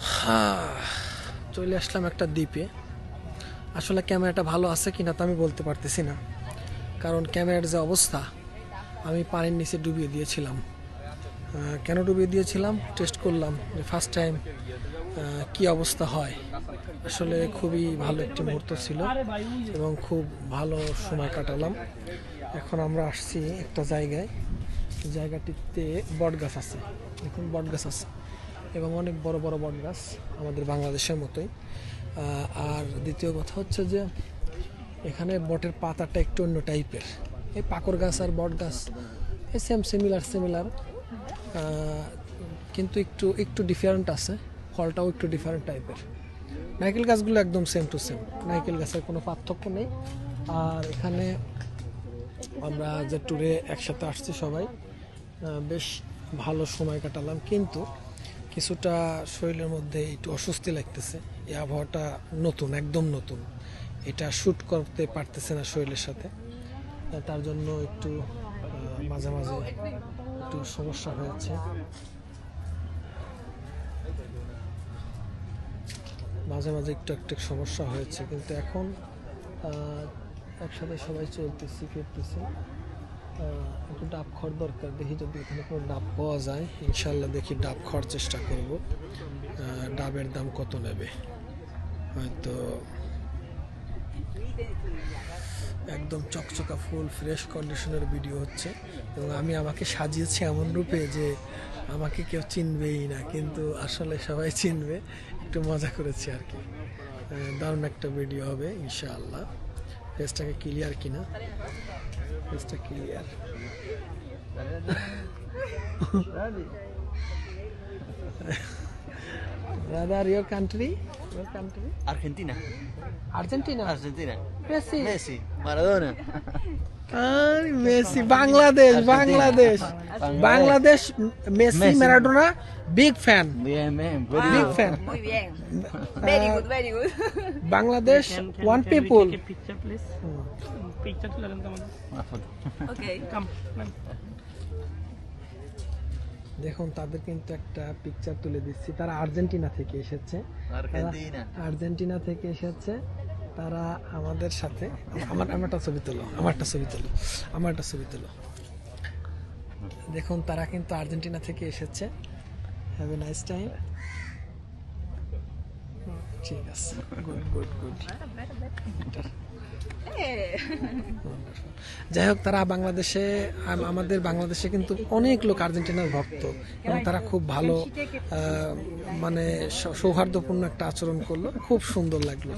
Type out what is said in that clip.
হ্যাঁ। চলে আসলাম একটা দ্বীপে। আসলে ক্যামেরাটা ভালো আছে কি না তা আমি বলতে পারতেছি না। কারণ ক্যামেরার যে অবস্থা, আমি পানির নিচে ডুবিয়ে দিয়েছিলাম। কেন ডুবিয়ে দিয়েছিলাম? টেস্ট করলাম যে ফার্স্ট টাইম কি অবস্থা হয়। আসলে খুবই ভালো একটি মুহূর্ত ছিল এবং খুব ভালো সময় কাটালাম। এখন আমরা আসছি একটা জায়গায়। জায়গাটিতে বট গাছ আছে। দেখুন বট গাছ আছে। এবং অনেক বড় বড় বট গাছ আমাদের বাংলাদেশের মতোই। আর দ্বিতীয় কথা হচ্ছে যে এখানে বটের পাতাটা একটু অন্য টাইপের। এই পাকর গাছ আর বট গাছ, এই সেম সিমিলার সিমিলার কিন্তু একটু একটু ডিফারেন্ট আছে, ফলটাও একটু ডিফারেন্ট টাইপের নারকেল গাছগুলো একদম সেম টু সেম নারকেল গাছের কোনো পার্থক্য নেই। আর এখানে আমরা যে ট্যুরে একসাথে আসছি সবাই বেশ ভালো সময় কাটালাম। কিন্তু কিছুটা শরীরের মধ্যে একটু অস্বস্তি লাগতেছে। এই আবহাওয়াটা নতুন, একদম নতুন। এটা শ্যুট করতে পারতেছে না শরীরের সাথে। তার জন্য একটু মাঝে মাঝে একটু সমস্যা হয়েছে। মাঝে মাঝে একটু একটু সমস্যা হয়েছে। কিন্তু এখন একসাথে সবাই চলতেছি, ফিরতেছি। একটু ডাব খড় দরকার। দেখি যদি এখানে কোনো ডাব পাওয়া যায়, ইনশাল্লাহ দেখি ডাব খাওয়ার চেষ্টা করব। ডাবের দাম কত নেবে? হয়তো একদম চকচকা ফুল, ফ্রেশ কন্ডিশনের ভিডিও হচ্ছে। এবং আমি আমাকে সাজিয়েছি এমন রূপে যে আমাকে কেউ চিনবেই না, কিন্তু আসলে সবাই চিনবে। একটু মজা করেছি আর কি। দারুণ একটা ভিডিও হবে, ইনশাআল্লাহ। ফেসটাকে ক্লিয়ার কিনা। Mr. Clear. Brother, your country? Country? Argentina. Argentina? Argentina. Messi. Messi. Maradona. R Messi Bangladesh Bangladesh Bangladesh Messi Messi. Maradona big fan Bien, bien. Very big good. Fan Muy bien. Very good, very good. Bangladesh Can, can, one can people we take a picture, please? Picture. Okay. Come, ma'am. দেখুন তাদের কিন্তু একটা picture তুলে দিচ্ছি। তারা Argentina থেকে এসেছে। Argentina. থেকে এসেছে। তারা আমাদের সাথে আমার আমারটা ছবি তোলো আমারটা ছবি তোলো আমারটা ছবি তোলো। দেখুন তারা কিন্তু আর্জেন্টিনা থেকে এসেছে। হ্যাভ এ নাইস টাইম ঠিক আছে গুড গুড. যাই হোক তারা বাংলাদেশে আম- আমাদের বাংলাদেশে কিন্তু অনেক লোক আর্জেন্টিনার ভক্ত এবং তারা খুব ভালো মানে সৌহার্দ্যপূর্ণ একটা আচরণ করল। খুব সুন্দর লাগল।